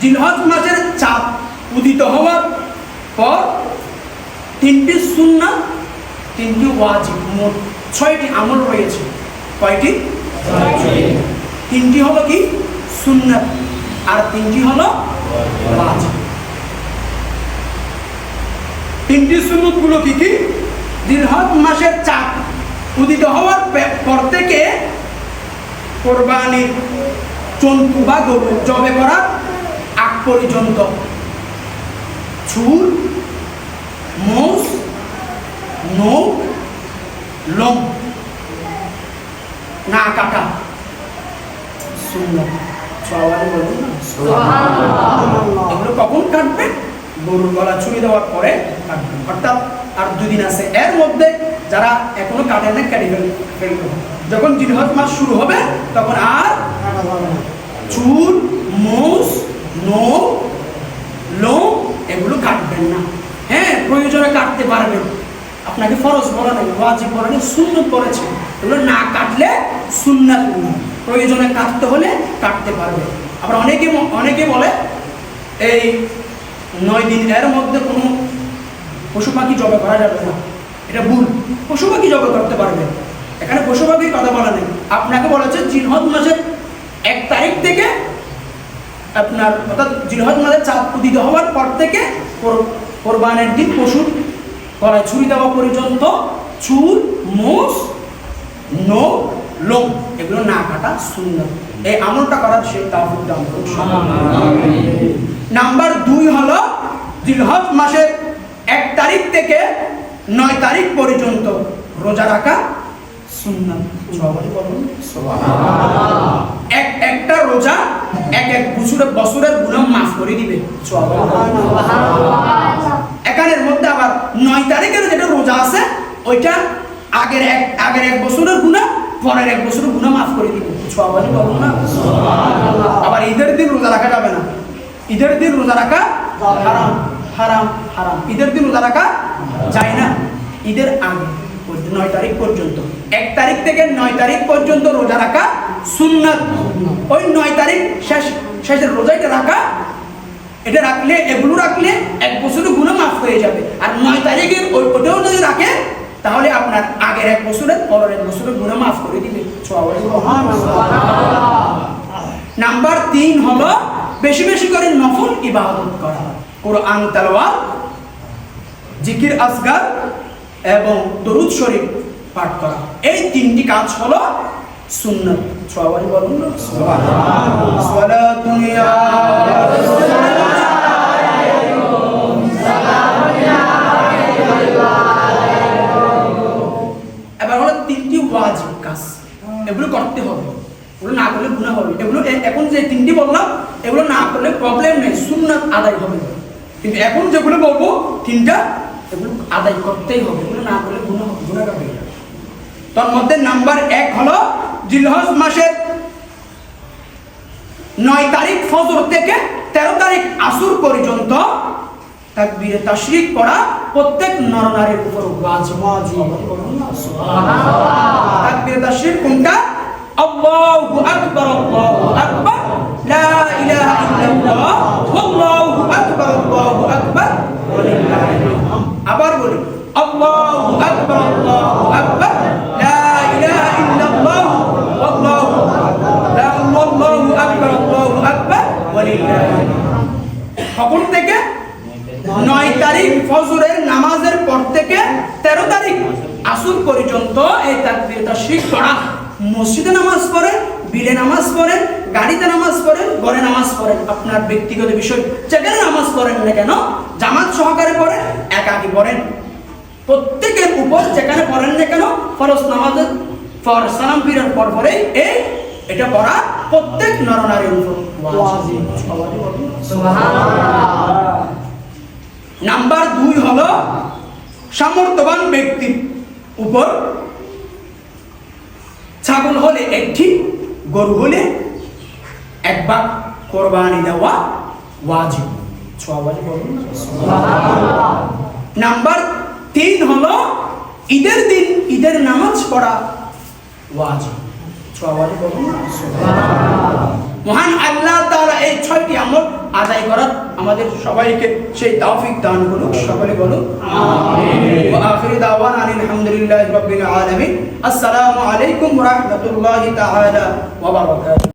জিলহজ মাসের চাঁদ উদিত হওয়ার পর তিনটি সুন্না তিনটি ওয়াজিব মোট ছয়টি আমল রয়েছে। কয়টি? তিনটি হলো কি? সুন্নাত আর তিনটি হলো ওয়াজিব। তিনটি সুন্নতগুলো কি কি? জিলহজ মাসের চাঁদ উদিত হওয়ার পর থেকে কোরবানির জন্তু বা গরু জবে করার আগ পর্যন্ত চুল মোষ নখ লোম না কাটা সুন্দর। সবাই বলুন না। এগুলো কখন কাটবে? গরুর গলা ছুঁয়ে দেওয়ার পরে কাটবে। অর্থাৎ আর দুদিন আছে। এর মধ্যে যারা এখনও কাটে না কেটে ফেল ফেলবে যখন মাস শুরু হবে তখন আর চুল মোষ এগুলো কাটবেন না। হ্যাঁ প্রয়োজনে কাটতে পারবেন। আপনাকে ফরজ বলা নেই, ওয়াজিব বলা নেই, সুন্নত করেছে এগুলো না কাটলে গুলো। প্রয়োজনে কাটতে হলে কাটতে পারবে আবার অনেকে অনেকে বলে, এই নয় দিন এর মধ্যে কোনো পশু পাখি জবে করা যাবে না। এটা ভুল। পশু পাখি জবে করতে পারবে এখানে পশু পাখির কথা বলা নেই। আপনাকে বলেছে জিনহদ মাসের এক তারিখ থেকে আপনার অর্থাৎ জিলহজ মাসের চাঁদ উদিত হওয়ার পর থেকে কোরবানের দিন পশুর গলায় ছুরি দেওয়া পর্যন্ত চুল মোষ নখ লোম এগুলো না কাটা সুন্দর এই আমলটা করার সে তাফুক নাম্বার দুই হলো জিলহজ মাসের এক তারিখ থেকে নয় তারিখ পর্যন্ত রোজা রাখা সুন্নাত। এক একটা রোজা এক এক বছরের বছরের গুণা মাফ করে দিবে এখানের মধ্যে আবার নয় তারিখের যেটা রোজা আছে ওইটা আগের এক আগের এক বছরের গুণা পরের এক বছরের গুণা মাফ করে দিবে। সবাই বলুন না। আবার ঈদের দিন রোজা রাখা যাবে না। ঈদের দিন রোজা রাখা হারাম হারাম হারাম। ঈদের দিন রোজা রাখা যায় না। ঈদের আগে নয় তারিখ পর্যন্ত। এক তারিখ থেকে নয় তারিখ পর্যন্ত রোজা রাখা সুন্নাত। ওই নয় তারিখ শেষ শেষের রোজাটা রাখা এটা রাখলে এগুলো রাখলে এক বছরের গুণা মাফ হয়ে যাবে। আর নয় তারিখের ওই- ওটাও যদি রাখে তাহলে আপনার আগের এক বছরের পরের এক বছরের গুণা মাফ করে দিবে। নাম্বার তিন হলো বেশি বেশি করে নফল ইবাদত করা। কোরআন তেলাওয়াত জিকির আসগার এবং দরুদ শরীফ পাঠ করা। এই তিনটি কাজ হলো সুন্নত। সবাই বলুন না। সালাতুন কাজ এগুলো করতে হবে। এগুলো না করলে গুণা হবে। এগুলো এখন যে তিনটি বললাম, এগুলো না করলে প্রবলেম নেই, সুন্নাত আদায় হবে। কিন্তু এখন যেগুলো বলব, তিনটা এগুলো আদায় করতেই হবে। এগুলো না করলে গুণা গুণাটা হয়ে যাবে তার মধ্যে নাম্বার এক হলো জিলহজ মাসের নয় তারিখ ফজর থেকে তেরো তারিখ আসুর পর্যন্ত তাকবীরে তাশরিক পড়া প্রত্যেক নরনারীর উপর তাকবীরে তাশরিক কোনটা? আল্লাহু আকবার আল্লাহু আকবার। লা ইলাহা ইল্লাল্লাহ। তেরো তারিখ। আসুর পর্যন্ত এই তাকবীরটা শিখ করা। মসজিদে নামাজ পড়েন বিলে নামাজ পড়েন গাড়িতে নামাজ পড়েন ঘরে নামাজ পড়েন আপনার ব্যক্তিগত বিষয় যেখানে নামাজ পড়েন না কেন জামাত সহকারে পড়েন একাকি পড়েন। প্রত্যেকের উপর যেখানে পড়েন না কেন ফরজ নামাজের পর সালাম ফিরার পর পরেই এই এটা পড়া প্রত্যেক নরনারীর উপর। নাম্বার দুই হলো সামর্থ্যবান ব্যক্তির উপর ছাগল হলে একটি, গরু হলে এক ভাগ কোরবানি দেওয়া ওয়াজিব। নাম্বার তিন হলো ঈদের দিন ঈদের নামাজ পড়া ওয়াজিব। মহান আল্লাহ তাআলা এই ছয়টি আমল আদায় করার আমাদের সবাইকে সেই তৌফিক দান করুক, সকলে বলুন আখিরু দাওয়ানা আলহামদুলিল্লাহি রাব্বিল আলামিন। আসসালামু আলাইকুম রাহমাতুল্লাহি তাআলা ওয়া বারাকাতুহু।